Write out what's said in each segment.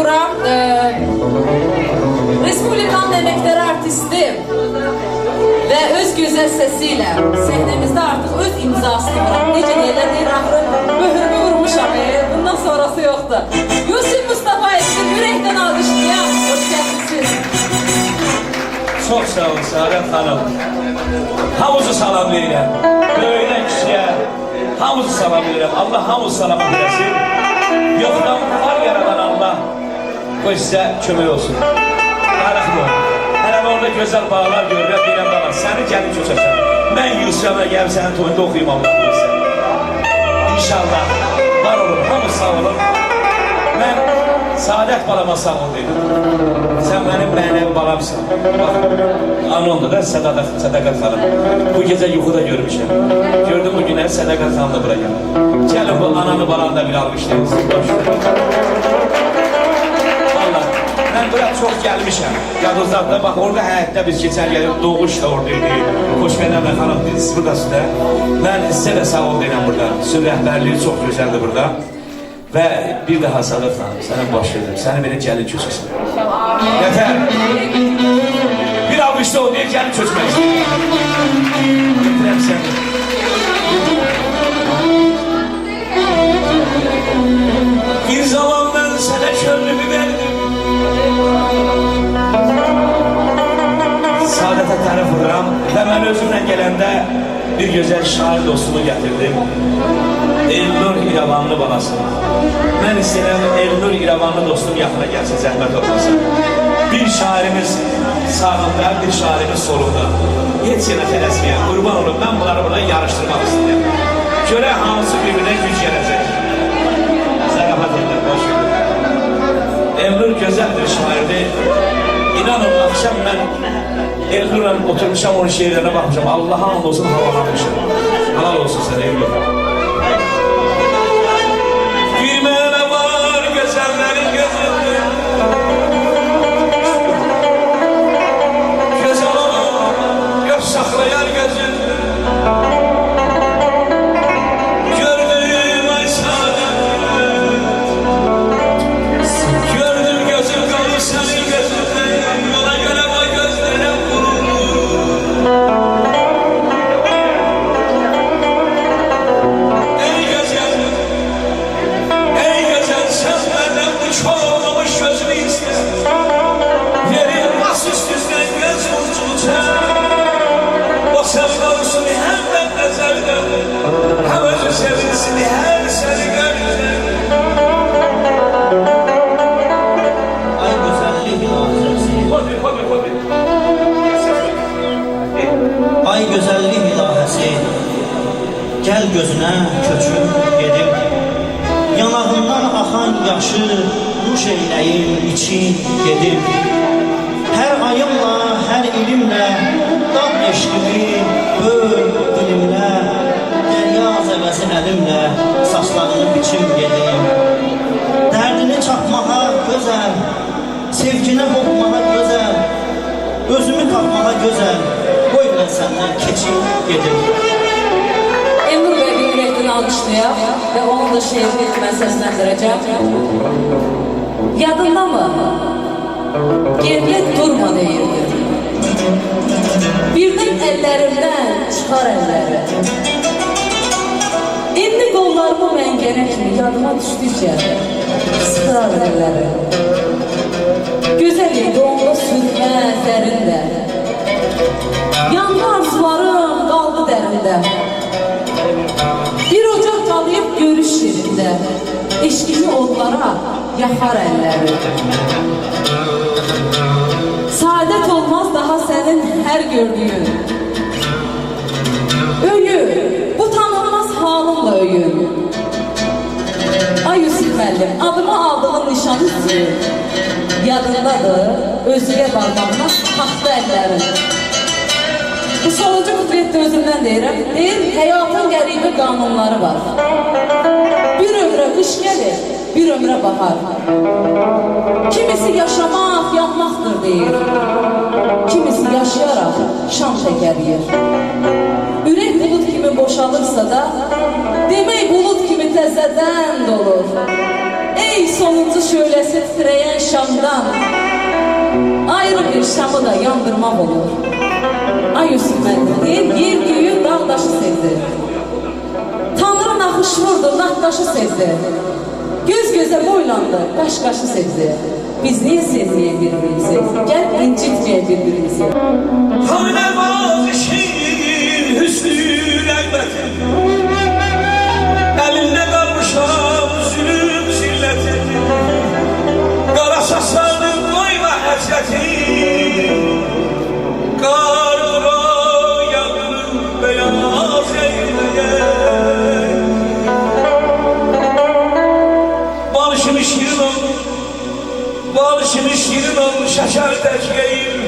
bura e, Respublikanın əməkdar artisti və öz gözəl səsi ilə səhnəmizdə artıq öz imzasını vuran, necə deyirlər, deyir axırı möhrümü vurmuşam, e, bundan sonrası yoxdur. Yusuf Mustafa Ekin ürəkdən alqışlayaq, hoş gəldiniz. Çok sağ olun Saadet Hanım. Hamınızı salam verirəm. Böyüyən kişiyə hamınızı salam verirəm. Allah hamınızı salam eləsin. Yoxdan var yaradan Allah qoy sizə kömək olsun. Darıxma. Hələ orada gözəl bağlar görürəm, deyirəm bana, səni gəlin köçəsən. Mən Yusuf'a gəlib sənin toyunda oxuyum Allah. İnşallah. Var olun, hamı sağ olun. Mən Saadet balama sağ ol dedim. Sen benim mənəvi balamsın. Bak, anonda da Sədaqət, Sədaqət xanım. Bu gecə yuxuda görmüşəm. Gördüm bu günləri Sədaqət xanım da bura gəldi. Bu ananı balanı da bir almışlayın. Siz gəlmişəm. Yadınızda bax orada həyətdə biz keçən gəlib doğuş da oradaydı. Xoşbəxtə xanım dedi, siz buradasınız da. Mən sizə də sağ ol deyirəm burada. Sizin rəhbərliyi çox gözəldir burada. Və bir daha Sədaqət xanım, sənə baş verirəm. Səni belə gəlin köçəsən. Yeter. Bir almışta o kendi çözmek istiyorum. Getirem seni. Taraf vururam ve ben özümle gelende bir güzel şair dostumu getirdim. Elnur İravanlı balası. Ben istəyirəm Elnur İravanlı dostum yaxına gəlsin, zəhmət olmasın. Bir şairimiz sağında, bir şairimiz solunda. Heç yerə tələsməyən, qurban olun, mən bunları buna yarışdırmaq istəyirəm. Görə hansı birbirine güc gələcək. Zərafat edirlər, boş verin. Elnur gözəl bir şairdir. İnanın, akşam ben Elnur'la oturmuşam onun şiirlerine bakmışam. Allah'a and olsun havalanmışım. Halal olsun sana Elnur. Bu çoğulmuş gözünü iste Verin nasıl uçulacak O sevdalısını hem ben de sevdim Hem özü sevilsin her seni Ay hobi hobi ay güzellik ilahesi Gel gözüne köçüp gedim Yanağından axan yaşı Nuş eyləyim için gedim Her ayımla, her ilimle Dad eşkimi böl dilimle Derya zəvəzi əlimlə Saçlarını biçim gedim Dərdini çatmağa gözəl Sevginə hopmağa gözəl Özümü tapmağa gözəl Qoy mən səndən keçib gedim. Emur Bey bir ürəkdən alqışlayaq və onun da şeirini mən səsləndirəcəm. Yadında mı? Geriyə durma deyirdi. Birdən əllərimdən çıxar əlləri. İndi qollarımı mən gərək kimi yadıma düşdükcə sıxar əlləri. Gözəl idi onda sürmə zərində. Yandı arzularım qaldı dərində. Bir ocaq qalıyıb görüş yerində. Eşkimi odlara yaxar əlləri. Saadət olmaz daha sənin hər gördüyün. Öyün, bu tanınmaz halınla öyün. Ay Yusuf müəllim, adıma aldığın nişanı sizin. Yadındadır, özüyə bağlanmaz taxta əllərin. Bu sonuncu kuplette özümden deyirəm. Deyir, həyatın qəribə qanunları var. Bir ömrə bahar. Kimisi yaşamaq, yanmaqdır deyir. Kimisi yaşayaraq şan şəkər yer. Ürək bulut kimi boşalırsa da, demək bulut kimi təzədən dolur. Ey sonuncu şölesi titreyen şamdan Ayrı bir şamı da yandırmak olur Ay Yusuf deyir yer göyü dağ daşı sevdi Tanrı naxış vurdu nakdaşı sevdi Göz göze boylandı. Qaş qaşı sevdi. Biz niye sevmeyen birbirimizi Gel incitmeyen birbirimizi. Vazişin Barışını şirin ol Barışını şirin ol şaşar terciheyim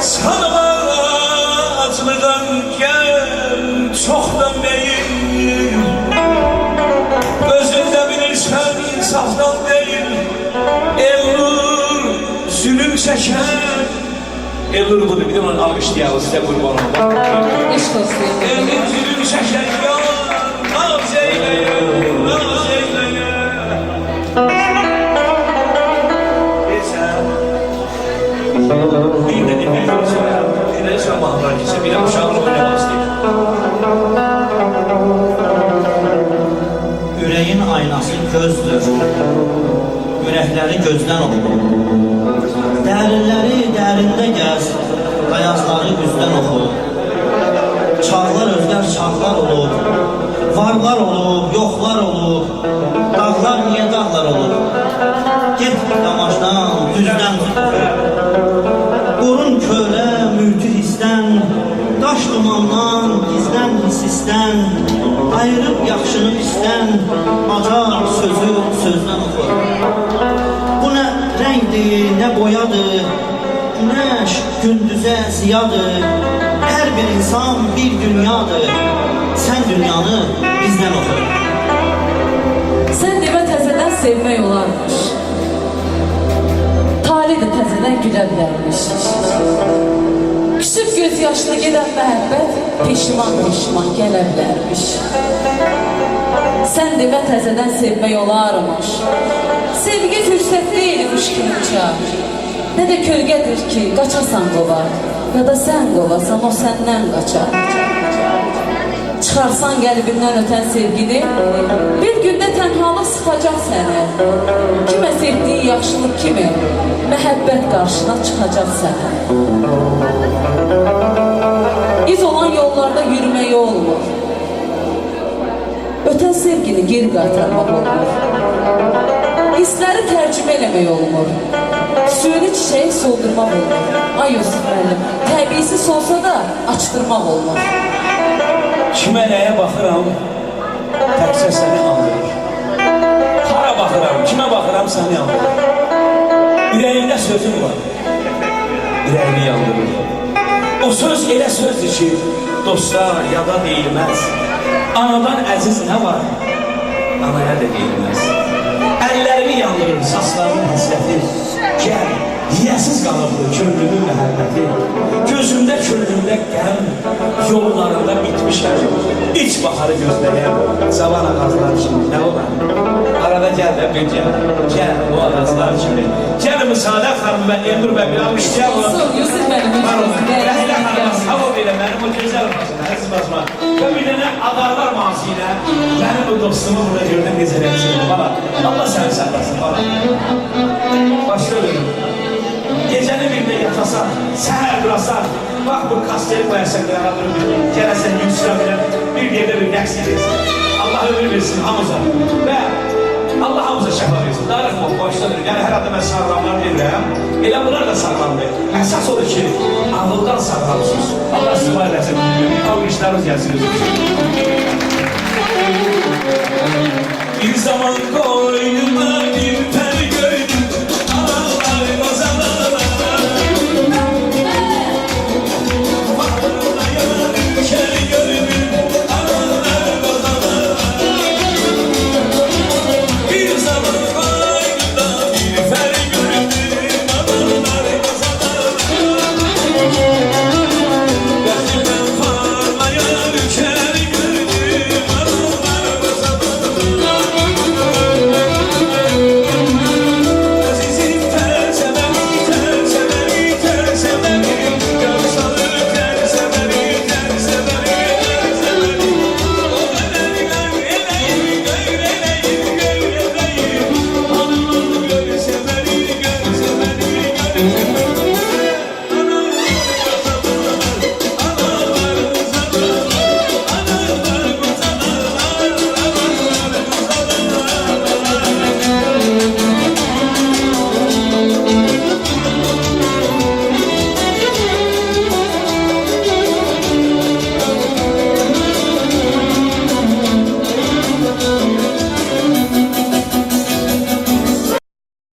Sana acılıdan gel çoktan değil Gözünde bilirsen insafdan değil Elnur zulüm çeker. Elnur bunu bir de onu alkışlayalım size kurban olun. Eşk olsun Elnur zulüm çeker ya Naz gitse bir uşağın oynamak istiyor. Yüreğin aynası gözdür. Ürəkləri gözdən oxu. Dərinləri dərində gəz, qayazları üzdən oxu. Çağlar özgər çağlar olub, varlar olub, yoxlar olub. Dağlar niyə dağlar olub? Günəş gündüzə ziyadır. Hər bir insan bir dünyadır, sən dünyanı bizdən oxu. Sen demə təzədən sevmək olarmış. Tali də təzədən gülə bilərmiş. Küsüb göz yaşlı gedən məhəbbət peşiman peşiman gələ bilərmiş. Sən demə təzədən. Sevgi fürsət deyilmiş kimi uçar. Nə də kölgədir ki, qaçasan qova. Ya da sən qovasan, o səndən qaçar. Çıxarsan qəlbindən ötən sevgini, bir gündə tənhalıq sıxacaq səni. Kimə sevdiyi yaxşılıq kimi, məhəbbət qarşına çıxacaq sənə. İz olan yollarda yürümək olmur. Ötən sevgini geri qaytarmaq olmur. Hissləri tərcümə eləmək olmur. Süni çiçeği soldurmaq olmur. Ay Yusuf müəllim, təbiisi solsa da açdırmaq olmur. Kimə nəyə baxıram, təkcə səni andırır. Hara baxıram, kimə baxıram, səni andırır. Ürəyimdə sözüm var, ürəyimi yandırır. O söz elə sözdür ki, dosta yada deyilməz. Anadan əziz nə var, anaya da deyilməz. Yandırır, saçlarımın həsrəti. Gəl, yiyəsiz qalıbdır könlümün məhəbbəti. Gözümdə könlümdə qəm, yollarında bitmişəm. İç baharı gözləyəm, cavan ağaclar kimi. Nə olar? Arada gəl də bir gəl, gəl bu ağaclar kimi. Gəl Müsadə xanım və Elnur bəy bir almışlayalım. Olsun, Yusuf olun. Rəhlə xanıma sağ ol belə mənim o gözəl başına, əziz başıma. Və bir dənə adarlar mansı ilə mənim bu dostumu burada gördüm necə rəqsini. Bana, Allah səni bana. Başka bölüm. Yatasan, səhər durasan, bax bu kasteli qoyasan qırağa durub gələsən yüksülə bilən, bir yerdə bir rəqs edilsin. Allah ömür versin hamıza. Və Allah hamıza şəfa versin. Darıxma, başladır. Yəni hər adda mən sağlamlar deyirəm. Elə bunlar da sağlamdır. Əsas odur ki, ağıldan sağlamsınız. Allah sizi var eləsin. Alqışlarınız gəlsin. Bir zaman koy